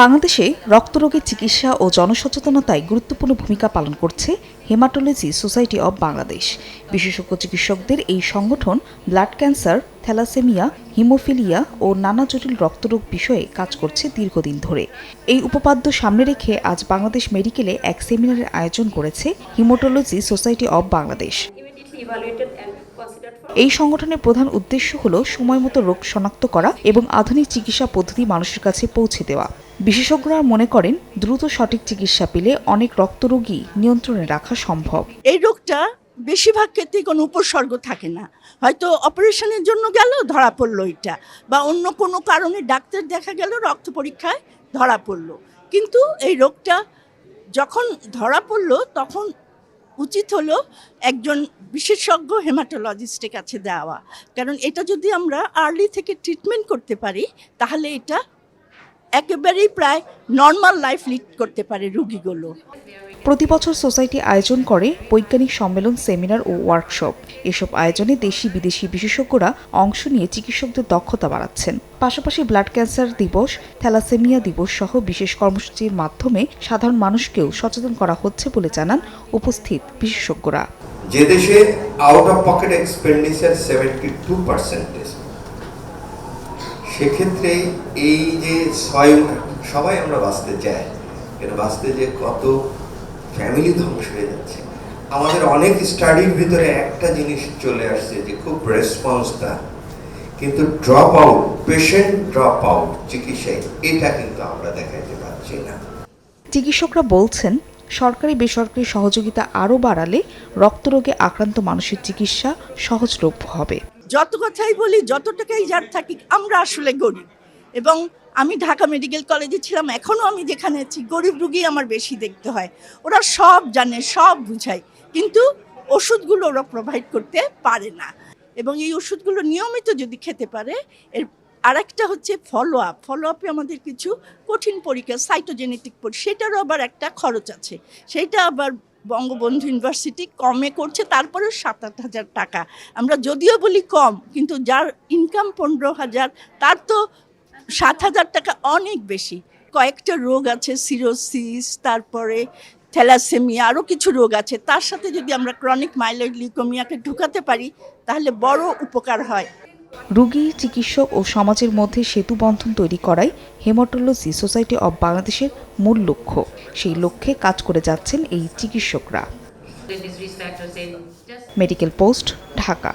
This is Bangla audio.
বাংলাদেশে রক্তরোগের চিকিৎসা ও জনসচেতনতায় গুরুত্বপূর্ণ ভূমিকা পালন করছে হেমাটোলজি সোসাইটি অব বাংলাদেশ। বিশেষজ্ঞ চিকিৎসকদের এই সংগঠন ব্লাড ক্যান্সার, থ্যালাসেমিয়া, হিমোফিলিয়া ও নানা জটিল রক্তরোগ বিষয়ে কাজ করছে দীর্ঘদিন ধরে। এই উপপাদ্য সামনে রেখে আজ বাংলাদেশ মেডিকেলে এক সেমিনারের আয়োজন করেছে হিমোটোলজি সোসাইটি অব বাংলাদেশ। এই সংগঠনের প্রধান উদ্দেশ্য হল সময়মতো রোগ শনাক্ত করা এবং আধুনিক চিকিৎসা পদ্ধতি মানুষের কাছে পৌঁছে দেওয়া। বিশেষজ্ঞরা মনে করেন, দ্রুত সঠিক চিকিৎসা পেলে অনেক রক্তরোগী নিয়ন্ত্রণে রাখা সম্ভব। এই রোগটা বেশিরভাগ ক্ষেত্রে কোনো উপসর্গ থাকে না। হয়তো অপারেশনের জন্য গেল, ধরা পড়ল এটা, বা অন্য কোনো কারণে ডাক্তার দেখা গেল, রক্ত পরীক্ষায় ধরা পড়ল। কিন্তু এই রোগটা যখন ধরা পড়ল, তখন উচিত হলো একজন বিশেষজ্ঞ হেমাটোলজিস্টের কাছে দেওয়া। কারণ এটা যদি আমরা আর্লি থেকে ট্রিটমেন্ট করতে পারি, তাহলে এটা একেবারেই প্রায় নর্মাল লাইফ লিড করতে পারে রুগীগুলো। প্রতি বছর সোসাইটি আয়োজন করে বৈজ্ঞানিক সম্মেলন সেমিনার ও ওয়ার্কশপ। এসব আয়োজনে দেশি বিদেশি বিশেষজ্ঞরা অংশ নিয়ে চিকিৎসকদের দক্ষতা বাড়াচ্ছেন। পাশাপাশি ব্লাড ক্যান্সার দিবস থ্যালাসেমিয়া দিবস সহ বিশেষ কর্মসূচির মাধ্যমে সাধারণ মানুষকেও সচেতন করা হচ্ছে বলে জানান উপস্থিত বিশেষজ্ঞরা। যে দেশে out of pocket expenditure seventy two percentage সেক্ষেত্রে এই যে ছয় সবাই আমরা বাঁচতে চাই। কিন্তু বাঁচতে যে কত ফ্যামিলি ধ্বংস হয়ে যাচ্ছে। আমাদের অনেক স্টাডির ভিতরে একটা জিনিস চলে আসছে যে খুব রেসপন্সটা কিন্তু drop out patient drop out চিকিৎসায় এটা কিন্তু আমরা দেখাইতে পারছি না। চিকিৎসকরা বলছেন, সরকারি বেসরকারি সহযোগিতা আরও বাড়ালে রক্তরোগে আক্রান্ত মানুষের চিকিৎসা সহজলভ্য হবে। যত কথাই বলি, যত টাকাই যার থাকি আমরা আসলে গরিব। এবং আমি ঢাকা মেডিকেল কলেজে ছিলাম, এখনও আমি যেখানে আছি, গরিব রুগী আমার বেশি দেখতে হয়। ওরা সব জানে, সব বুঝায়, কিন্তু ওষুধগুলো ওরা প্রোভাইড করতে পারে না। এবং এই ওষুধগুলো নিয়মিত যদি খেতে পারে, এর আরেকটা হচ্ছে ফলো আপ ফলো আপে আমাদের কিছু কঠিন পরীক্ষা সাইটোজেনেটিক পরীক্ষা, সেটারও আবার একটা খরচ আছে। সেটা আবার বঙ্গবন্ধু ইউনিভার্সিটি কমে করছে, তারপরেও সাত আট হাজার টাকা। আমরা যদিও বলি কম, কিন্তু যার ইনকাম পনেরো হাজার, তার তো সাত হাজার টাকা অনেক বেশি। কয়েকটা রোগ আছে সিরোসিস তারপরে থ্যালাসেমিয়া আরও কিছু রোগ আছে। তার সাথে যদি আমরা ক্রনিক মাইলয়েড লিউকোমিয়াকে ঢুকাতে পারি, তাহলে বড় উপকার হয়। রোগী চিকিৎসক ও সমাজের মধ্যে সেতু বন্ধন তৈরি করাই হেমাটোলজি সোসাইটি অব বাংলাদেশের মূল লক্ষ্য। সেই লক্ষ্যে কাজ করে যাচ্ছেন এই চিকিৎসকরা। Medical post Dhaka.